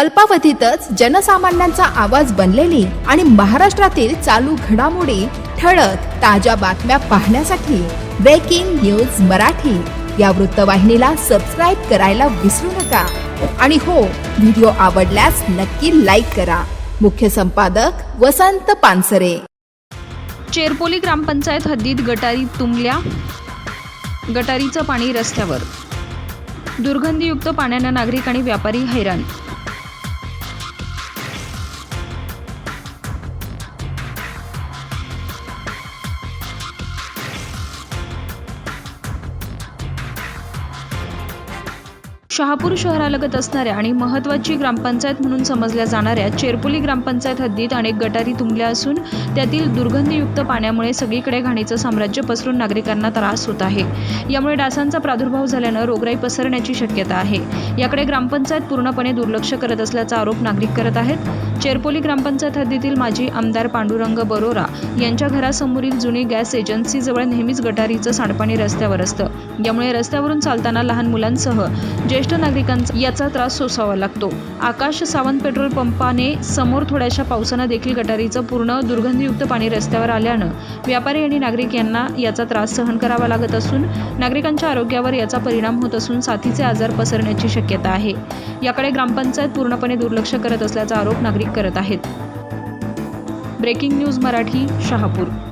अल्पावधीतच जनसामान्यांचा आवाज बनलेली आणि महाराष्ट्रातील चालू घडामोडी ठळक ताज्या बातम्या पाहण्यासाठी ब्रेकिंग न्यूज मराठी. या वृत्तवाहिनीला सबस्क्राईब करायला विसरू नका. आणि हो व्हिडिओ आवडल्यास नक्की लाईक करा. मुख्य संपादक वसंत पानसरे. चेरपोली ग्रामपंचायत हद्दीत गटारी तुंबल्या गटारीचं पाणी रस्त्यावर. दुर्गंधीयुक्त पाण्यानं नागरिक आणि व्यापारी हैराण शहापूर शहरालगत असणाऱ्या आणि महत्त्वाची ग्रामपंचायत म्हणून समजल्या जाणाऱ्या चेरपोली ग्रामपंचायत हद्दीत अनेक गटारी तुंबल्या असून त्यातील दुर्गंधीयुक्त पाण्यामुळे सगळीकडे घाणीचं साम्राज्य पसरून नागरिकांना त्रास होत आहे. यामुळे डासांचा प्रादुर्भाव झाल्यानं रोगराई पसरण्याची शक्यता आहे. याकडे ग्रामपंचायत पूर्णपणे दुर्लक्ष करत असल्याचा आरोप नागरिक करत आहेत. चेरपोली ग्रामपंचायत हद्दीतील माजी आमदार पांडुरंग बरोरा यांच्या घरासमोरील जुनी गॅस एजन्सीजवळ नेहमीच गटारीचं सांडपाणी रस्त्यावर असतं. यामुळे रस्त्यावरून चालताना लहान मुलांसह ज्येष्ठ नागरिकांचा याचा त्रास सोसावा लागतो. आकाश सावंत पेट्रोल पंपाने समोर थोड्याशा पावसानं देखील गटारीचं पूर्ण दुर्गंधीयुक्त पाणी रस्त्यावर आल्यानं व्यापारी आणि नागरिक यांना याचा त्रास सहन करावा लागत असून नागरिकांच्या आरोग्यावर याचा परिणाम होत असून साथीचे आजार पसरण्याची शक्यता आहे. याकडे ग्रामपंचायत पूर्णपणे दुर्लक्ष करत असल्याचा आरोप नागरिक करत आहेत. Breaking news Marathi Shahapur.